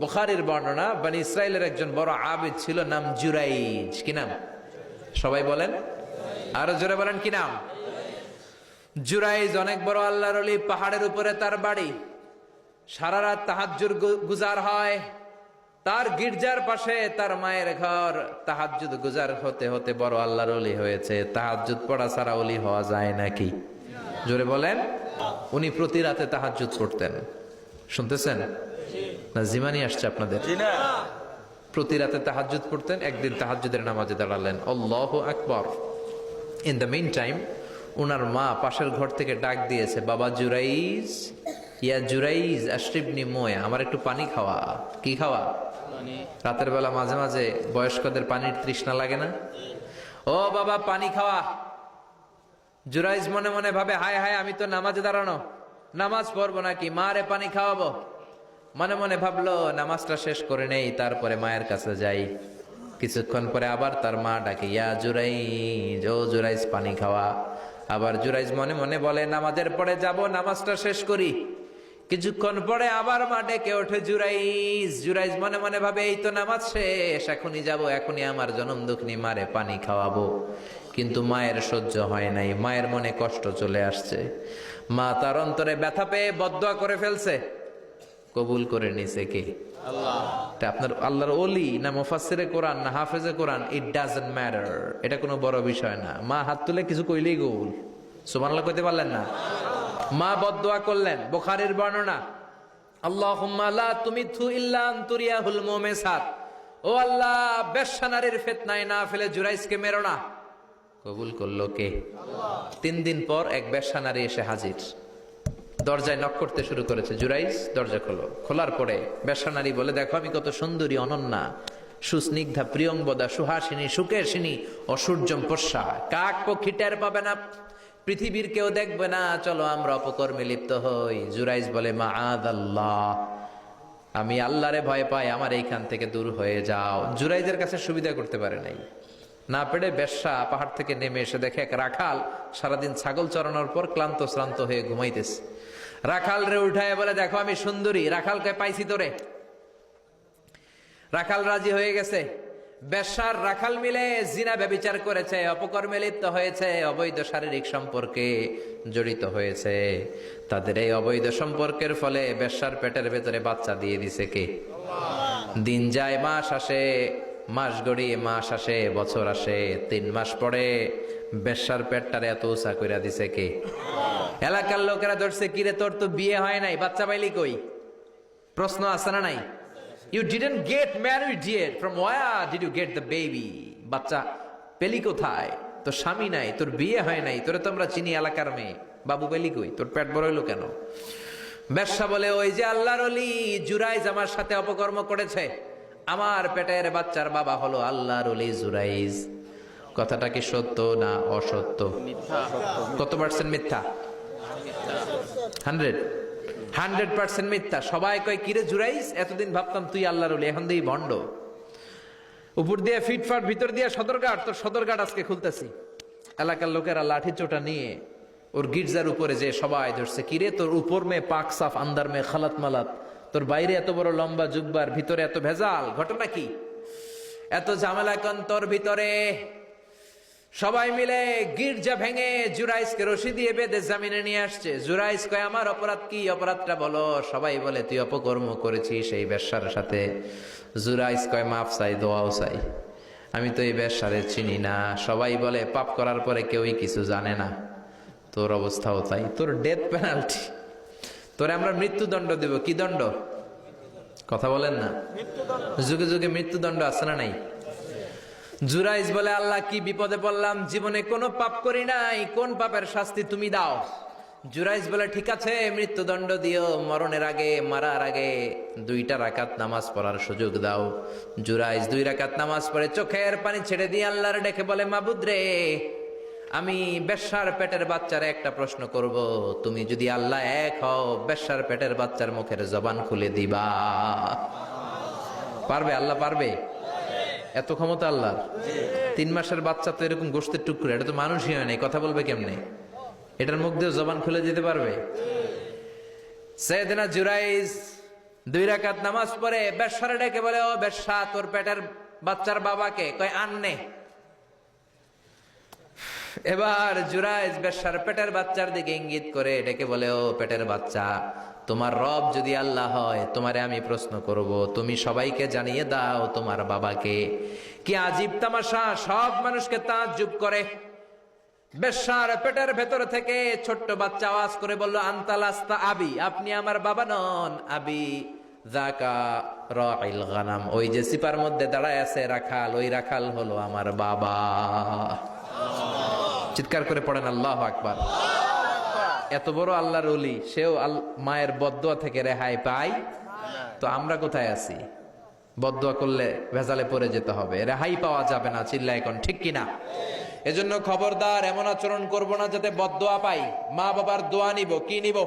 বুখারির বর্ণনা, বানি ইসরায়েলের একজন বড় আবিদ ছিল নাম জুরাইজ। কি নাম? সবাই বলেন? আরও জোরে বলেন, কি নাম? জুরাইজ অনেক বড় আল্লাহর অলি পাহাড়ের উপরে তার বাড়ি। সারা রাত তাহাজ্জুর গু- গুজার হয়। তার গির্জার পাশে তার মায়ের ঘর। তাহাজ্জুদ গুজার হতে হতে বড় আল্লাহর অলি হয়েছে। তাহাজ্জুদ পড়া ছাড়া অলি হওয়া যায় নাকি? জোরে বলেন? উনি প্রতি রাতে তাহাজ্জুদ পড়তেন শুনতেছেন? না জিমানি আসছে আপনাদের। প্রতি রাতে তাহাজ্জুদ পড়তেন একদিন তাহাজ্জুদের নামাজে দাঁড়ালেন। আল্লাহ আকবর। ইন দ্য মেইন টাইম ওনার মা পাশের ঘর থেকে ডাক দিয়েছে বাবা জুরাইজ ইয়া জুরাইজ আশরিফনি মোয় আমার একটু পানি খাওয়া। কি খাওয়া? রাতের বেলা মাঝে মাঝে বয়স্কদের পানির তৃষ্ণা লাগে না? ও বাবা পানি খাওয়া। জুরাইজ মনে মনে ভাবে হায় হায় আমি তো নামাজে দাঁড়ানো। নামাজ পড়ব নাকি? মা রে পানি খাওয়াবো। মনে মনে ভাবলো, নামাজটা শেষ করে নেই, তারপরে মায়ের কাছে যাই। কিছুক্ষণ পরে আবার তার মা ডাকে, ইয়া জুরাইজ, ও জুরাইজ পানি খাওয়া। আবার জুরাইজ মনে মনে বলে, নামাজের পরে যাব, নামাজটা শেষ করি। কিছুক্ষণ পরে আবার মা ডেকে ওঠে, জুরাইজ জুরাইজ মনে মনে ভাবে, এই তো নামাজ শেষ, এখনই যাব, এখনই আমার জনম দুঃখনি মারে পানি খাওয়াবো। কিন্তু মায়ের সহ্য হয় নাই, মায়ের মনে কষ্ট চলে আসছে। মা তার অন্তরে ব্যথা পেয়ে বদয়া করে ফেলছে। কবুল করে নিছে কে? আপনার আল্লাহর অলি না মুফাসসিরে কোরআন, না হাফেজে কোরআন ইট ডাজন্ট ম্যাটার এটা কোনো বড় বিষয় না। মা হাত তুলে কিছু কইলেই কবুল সুবহানাল্লাহ কইতে পারলেন না? মা বদদোয়া করলেন, বুখারীর বর্ণনা। ও আল্লাহ না ফেলে জুরাইসকে কবুল করল তিন দিন পর এক বেশ্যা নারী এসে হাজির। দরজায় নক করতে শুরু করেছে। জুরাইস দরজা খোলো। খোলার পরে বেশ্যা নারী বলে, দেখো, আমি কত সুন্দরী, অনন্যা। সুস্নিগ্ধা প্রিয়ংবদা সুহাসিনী, সুকেশিনী, অসূর্যম পোষা কাক পক্ষী টের পাবে না, পৃথিবীর কেউ দেখবে না। চলো, আমরা অপকর্মে লিপ্ত হই। জুরাইস বলে মা আদ আল্লাহ আমি আল্লাহরে ভয় পাই। আমার এইখান থেকে দূর হয়ে যাও। জুরাইজের কাছে সুবিধা করতে পারে নাই। না পেরে বেশ্যা পাহাড় থেকে নেমে এসে দেখে এক রাখাল সারাদিন ছাগল চড়ানোর পর ক্লান্ত শ্রান্ত হয়ে ঘুমাইতেছে। রাখাল রে উঠায় বলে, দেখো, আমি সুন্দরী, রাখালকে পাইছি তোরে। রাখাল রাজি হয়ে গেছে। বেশ্যার রাখাল মিলে জিনা ব্যবিচার করেছে, অপকর্মে লিপ্ত হয়েছে, অবৈধ শারীরিক সম্পর্কে জড়িত হয়েছে। তাদের এই অবৈধ সম্পর্কের ফলে বেশ্যার পেটের ভেতরে বাচ্চা দিয়ে দিছে কে? দিন যায়, মাস আসে মাস গড়িয়ে মাস আসে, বছর আসে, তিন মাস পরে বেশ্যার পেটটারে এত উঁচা কইরা দিছে কে? এলাকার লোকেরা ধরছে, কিরে, তোর তো বিয়ে হয় নাই, বাচ্চা পাইলি কই? প্রশ্ন আছে না নাই? You didn't get married yet. From where did you get the baby বাচ্চা পেলি কোথায়? তোর স্বামী নাই, তোর বিয়ে হয় নাই, তোরে তোমরা চিনি এলাকার মেয়ে। বাবু পেলি কই? তোর পেট বড় হইল কেন? ব্যবসা বলে, ওই যে আল্লাহর অলি জুরাইজ আমার সাথে অপকর্ম করেছে। আমার পেটের বাচ্চার বাবা হলো আল্লাহর অলি জুরাইজ। কথাটা কি সত্য না অসত্য? কত পার্সেন্ট মিথ্যা? হান্ড্রেড। হান্ড্রেড পার্সেন্ট মিথ্যা। সবাই কয়, কিরে জুরাইস এতদিন ভাবতাম তুই আল্লাহর অলি এখন দিই ভণ্ড। উপর দিয়ে ফিটফাট, ভিতর দিয়ে সদরঘাট, তোর সদরঘাট আজকে খুলতেছি। এলাকার লোকেরা লাঠি চোটা নিয়ে ওর গির্জার উপরে যে সবাই ধরছে, কিরে তোর উপর মে পাক সাফ, আন্দার মে খালাত মালাত তোর বাইরে এত বড় লম্বা জুব্বার, ভিতরে এত ভেজাল, ঘটনা কি? এত ঝামেলা কন তোর ভিতরে? সবাই মিলে গির্জা ভেঙে জুরাইসকে রশি দিয়ে বেঁধে জামিনে নিয়ে আসছে। জুরাইস কয়, আমার অপরাধ কি? অপরাধটা বলো। সবাই বলে, তুই অপকর্ম করেছিস এই ব্যবসার সাথে। জুরাইস কয়, মাফ চাই, দোয়াও চাই। আমি তো এই ব্যবসারে চিনি না। সবাই বলে, পাপ করার পরে কেউই কিছু জানে না। তোর অবস্থাও তাই। তোর ডেথ পেনাল্টি তোরে আমরা মৃত্যুদণ্ড দেব। কি দণ্ড? কথা বলেন না। যুগে যুগে মৃত্যুদণ্ড আছে না নাই? জুরাইজ বলে, আল্লাহ কি বিপদে পড়লাম? জীবনে কোনো পাপ করি নাই। কোন পাপের শাস্তি তুমি দাও? জুরাইজ বলে, ঠিক আছে, মৃত্যুদণ্ড দিও। মরণের আগে, মারার আগে দুইটা রাকাত নামাজ পড়ার সুযোগ দাও। জুরাইজ দুই রাকাত নামাজ পড়ে চোখের পানি ছেড়ে দিয়ে আল্লাহর ডেকে বলে, মাবুদ রে আমি বেশ্যার পেটের বাচ্চার একটা প্রশ্ন করব। তুমি যদি আল্লাহ এক হও, বেশ্যার পেটের বাচ্চার মুখের জবান খুলে দিবা। পারবে? আল্লাহ পারবে? এত ক্ষমতা আল্লাহ তিন মাসের বাচ্চা তো এরকম গোষ্ঠের টুকরো, এটা তো মানুষই হয় নাই, কথা বলবে কেমনে? এটার মুখ দিয়ে জবান খুলে যেতে পারবে? সৈয়দনা জুরাইজ দুই রাকাত নামাজ পড়ে বেশ্বারে ডেকে বলে, ও বেশ্যা, তোর পেটের বাচ্চার বাবাকে? কয় আননে এবার জুরাইজ বেশ্যার পেটের বাচ্চার দিকে ইঙ্গিত করে ডেকে বলে, ও পেটের বাচ্চা, তোমার রব যদি আল্লাহ হয়, তোমারে আমি প্রশ্ন করব। তুমি সবাইকে জানিয়ে দাও তোমার বাবাকে। কি আজীব তামাশা, সব মানুষকে তাজ্জুব করে। বেশ্যার পেটের ভেতর থেকে ছোট্ট বাচ্চা আওয়াজ করে বলল, আন্তালাস্তা আবি, আপনি আমার বাবা নন, আবি জাকা ওই যে সিপার মধ্যে দাঁড়ায় আছে রাখাল, ওই রাখাল হলো আমার বাবা। চিৎকার করে পড়েন, আল্লাহ আকবার। এত বড় আল্লাহর অলি সেও মায়ের বদুয়া থেকে রেহাই পায়। তো আমরা কোথায় আছি? বদুয়া করলে ভেজালে পড়ে যেতে হবে। রেহাই পাওয়া যাবে না চিল্লা এখন ঠিক কিনা এজন্য খবরদার, এমন আচরণ করব না যাতে বদুয়া পাই। মা বাবার দোয়া নিব, কি নিব?